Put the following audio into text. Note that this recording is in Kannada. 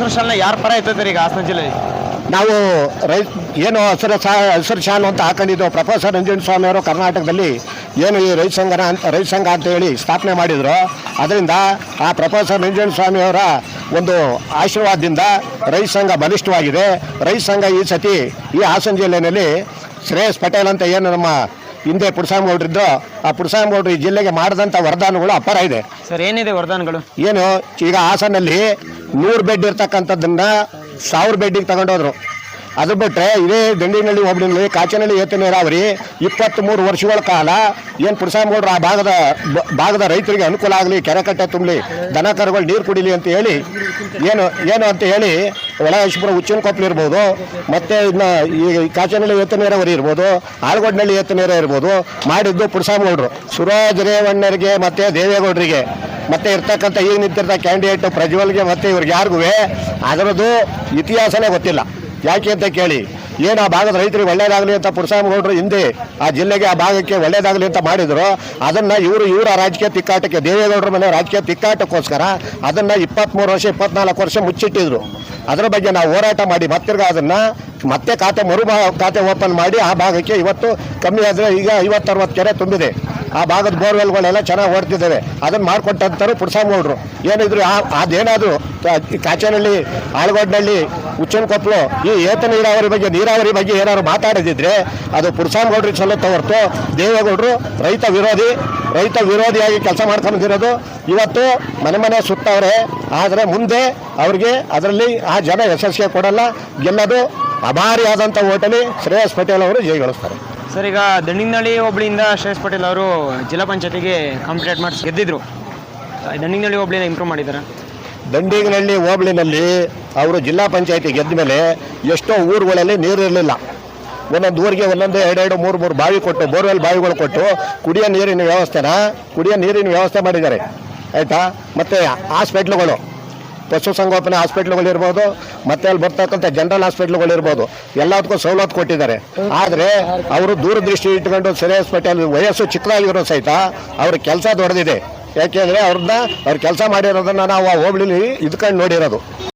ಹಸಿರು ಶಾಲೆ ಯಾರ ಪರ ಎತ್ತಿದ್ದಾರೆ ಈಗ ಹಾಸನ ಜಿಲ್ಲೆಯಲ್ಲಿ? ನಾವು ರೈ ಏನು ಹಸಿರು ಸಾ ಹಸಿರು ಶಾಲು ಅಂತ ಹಾಕೊಂಡಿದ್ದು ಪ್ರೊಫೆಸರ್ ರಂಜನ್ ಸ್ವಾಮಿ ಅವರು ಕರ್ನಾಟಕದಲ್ಲಿ ಏನು ಈ ರೈತ ಸಂಘನ ಅಂತ ರೈತ ಸಂಘ ಅಂತ ಹೇಳಿ ಸ್ಥಾಪನೆ ಮಾಡಿದರು. ಅದರಿಂದ ಆ ಪ್ರೊಫೆಸರ್ ರಂಜನ್ ಸ್ವಾಮಿ ಅವರ ಒಂದು ಆಶೀರ್ವಾದದಿಂದ ರೈತ ಸಂಘ ಬಲಿಷ್ಠವಾಗಿದೆ. ರೈತ ಸಂಘ ಈ ಸತಿ ಈ ಹಾಸನ ಜಿಲ್ಲೆಯಲ್ಲಿ ಶ್ರೇಯಸ್ ಪಟೇಲ್ ಅಂತ ಏನು ನಮ್ಮ ಹಿಂದೆ ಪುಡ್ಸಾಮಗೌಡ್ರಿದ್ರು ಆ ಪುಡ್ಸಾಮಗೌಡ್ರು ಈ ಜಿಲ್ಲೆಗೆ ಮಾಡಿದಂಥ ವರದಾನಗಳು ಅಪಾರ ಇದೆ. ಸರ್ ಏನಿದೆ ವರದಾನಗಳು? ಏನು ಏನು ಈಗ ಹಾಸನಲ್ಲಿ ನೂರು ಬೆಡ್ ಇರ್ತಕ್ಕಂಥದ್ದನ್ನ ಸಾವಿರ ಬೆಡ್ಡಿಗೆ ತಗೊಂಡೋದ್ರು. ಅದು ಬಿಟ್ಟರೆ ಇದೇ ದಂಡಿನಹಳ್ಳಿ ಹೋಬಳಿನಲ್ಲಿ ಕಾಚನಹಳ್ಳಿ ಏತ ನೀರಾವರಿ ಇಪ್ಪತ್ತ್ಮೂರು ವರ್ಷಗಳ ಕಾಲ ಏನು ಪುರಸಾಮಗೌಡರು ಆ ಭಾಗದ ಭಾಗದ ರೈತರಿಗೆ ಅನುಕೂಲ ಆಗಲಿ, ಕೆರೆ ಕಟ್ಟೆ ತುಂಬಲಿ, ದನ ಕರುಗಳು ನೀರು ಕುಡಿಲಿ ಅಂತ ಹೇಳಿ, ಏನು ಏನು ಅಂತ ಹೇಳಿ ಒಳಹೇಶ್ಪುರ ಉಚ್ಚಿನ ಇರ್ಬೋದು, ಮತ್ತು ಇನ್ನು ಈ ಕಾಚನಹಳ್ಳಿ ಏತ ನೀರಾವರಿ ಇರ್ಬೋದು, ಆಳ್ಗೊಡ್ನಹಳ್ಳಿ ಏತ ನೀರ ಇರ್ಬೋದು, ಮಾಡಿದ್ದು ಪುರಸಾಮಗೌಡರು. ಸುರಾಜ್ ರೇವಣ್ಣರಿಗೆ ಮತ್ತು ದೇವೇಗೌಡರಿಗೆ, ಮತ್ತೆ ಇರ್ತಕ್ಕಂಥ ಈಗ ನಿಂತಿರ್ತ ಕ್ಯಾಂಡಿಡೇಟ್ ಪ್ರಜ್ವಲ್ಗೆ ಮತ್ತೆ ಇವ್ರಿಗೆ ಯಾರಿಗೂ ಅದರದ್ದು ಇತಿಹಾಸನೇ ಗೊತ್ತಿಲ್ಲ. ಯಾಕೆ ಅಂತ ಕೇಳಿ, ಏನು ಆ ಭಾಗದ ರೈತರಿಗೆ ಒಳ್ಳೇದಾಗಲಿ ಅಂತ ಪುರಸಾಮಗೌಡರು ಹಿಂದೆ ಆ ಜಿಲ್ಲೆಗೆ ಆ ಭಾಗಕ್ಕೆ ಒಳ್ಳೇದಾಗಲಿ ಅಂತ ಮಾಡಿದ್ರು, ಅದನ್ನು ಇವರು ಇವರ ರಾಜಕೀಯ ತಿಕ್ಕಾಟಕ್ಕೆ, ದೇವೇಗೌಡರ ಮನೆ ರಾಜಕೀಯ ತಿಕ್ಕಾಟಕ್ಕೋಸ್ಕರ ಅದನ್ನು ಇಪ್ಪತ್ತ್ಮೂರು ವರ್ಷ ಇಪ್ಪತ್ನಾಲ್ಕು ವರ್ಷ ಮುಚ್ಚಿಟ್ಟಿದ್ರು. ಅದರ ಬಗ್ಗೆ ನಾವು ಹೋರಾಟ ಮಾಡಿ ಮತ್ತಿರ್ಗ ಅದನ್ನು ಮತ್ತೆ ಖಾತೆ ಮರು ಖಾತೆ ಓಪನ್ ಮಾಡಿ ಆ ಭಾಗಕ್ಕೆ ಇವತ್ತು ಕಮ್ಮಿ ಆದರೆ ಈಗ ಐವತ್ತರವತ್ತು ಕೆರೆ ತುಂಬಿದೆ. ಆ ಭಾಗದ ಬೋರ್ವೆಲ್ಗಳೆಲ್ಲ ಚೆನ್ನಾಗಿ ಓಡ್ತಿದ್ದಾವೆ. ಅದನ್ನು ಮಾಡಿಕೊಟ್ಟಂಥವ್ರು ಪುಡ್ಸಾಮಗೌಡರು ಏನಿದ್ರು ಅದೇನಾದರೂ ಕಾಚೇನಹಳ್ಳಿ, ಆಳ್ಗೋಡ್ನಹಳ್ಳಿ ಉಚ್ಚನಕೊಪ್ಪಲು ಈ ಏತ ನೀರಾವರಿ ಬಗ್ಗೆ ನೀರಾವರಿ ಬಗ್ಗೆ ಏನಾದ್ರು ಮಾತಾಡದಿದ್ರೆ ಅದು ಪುರುಷಾಂಗೌಡ್ರಿಗೆ ಚಲೋ ಹೊರತು ದೇವೇಗೌಡರು ರೈತ ವಿರೋಧಿ, ರೈತ ವಿರೋಧಿಯಾಗಿ ಕೆಲಸ ಮಾಡ್ಕೊಂಡಿರೋದು. ಇವತ್ತು ಮನೆ ಮನೆ ಸುತ್ತವ್ರೆ, ಆದರೆ ಮುಂದೆ ಅವ್ರಿಗೆ ಅದರಲ್ಲಿ ಆ ಜನ ಯಶಸ್ಸಿಗೆ ಕೊಡಲ್ಲ. ಗೆಲ್ಲೋದು ಅಭಾರಿಯಾದಂಥ ಓಟಲ್ಲಿ ಶ್ರೇಯಸ್ ಪಟೇಲ್ ಅವರು ಜಯಗಳಿಸ್ತಾರೆ ಸರ್, ಈಗ ದಂಡಿನಹಳ್ಳಿ ಹೋಬಳಿಯಿಂದ ಶ್ರೇಯಸ್ ಪಟೇಲ್ ಅವರು ಜಿಲ್ಲಾ ಪಂಚಾಯತಿಗೆ ಕಾಂಪಿಟೇಟ್ ಮಾಡಿಸಿ ಗೆದ್ದಿದ್ರು. ದಂಡಿನಹಳ್ಳಿ ಹೋಬಳಿನ ಇಂಪ್ರೂವ್ ಮಾಡಿದ್ದಾರೆ ದಂಡಿಗನಹಳ್ಳಿ, ಹೋಬಳಿನಲ್ಲಿ ಅವರು ಜಿಲ್ಲಾ ಪಂಚಾಯತಿ ಗೆದ್ದ ಮೇಲೆ ಎಷ್ಟೋ ಊರುಗಳಲ್ಲಿ ನೀರು ಇರಲಿಲ್ಲ. ಒಂದೊಂದು ಊರಿಗೆ ಒಂದೊಂದು, ಎರಡೆರಡು, ಮೂರು ಮೂರು ಬಾವಿ ಕೊಟ್ಟು, ಬೋರ್ವೆಲ್ ಬಾವಿಗಳು ಕೊಟ್ಟು ಕುಡಿಯೋ ನೀರಿನ ವ್ಯವಸ್ಥೆನ, ಕುಡಿಯೋ ನೀರಿನ ವ್ಯವಸ್ಥೆ ಮಾಡಿದ್ದಾರೆ. ಆಯಿತಾ? ಮತ್ತು ಹಾಸ್ಪಿಟ್ಲುಗಳು, ಪಶುಸಂಗೋಪನೆ ಹಾಸ್ಪಿಟ್ಲುಗಳಿರ್ಬೋದು ಮತ್ತೆ ಅಲ್ಲಿ ಬರ್ತಕ್ಕಂಥ ಜನರಲ್ ಹಾಸ್ಪಿಟ್ಲುಗಳಿರ್ಬೋದು ಎಲ್ಲದಕ್ಕೂ ಸವಲತ್ತು ಕೊಟ್ಟಿದ್ದಾರೆ. ಆದರೆ ಅವರು ದೂರದೃಷ್ಟಿ ಇಟ್ಕೊಂಡು ಸರಿ ಹಾಸ್ಪಿಟಲ್ ವಯಸ್ಸು ಚಿಕ್ಕದಾಗಿರೋ ಸಹಿತ ಅವ್ರ ಕೆಲಸ ದೊಡ್ಡದಿದೆ. ಯಾಕೆಂದರೆ ಅವ್ರನ್ನ ಅವ್ರ ಕೆಲಸ ಮಾಡಿರೋದನ್ನ ನಾವು ಆ ಹೋಬಳಿಲಿ ಇದ್ಕೊಂಡು ನೋಡಿರೋದು.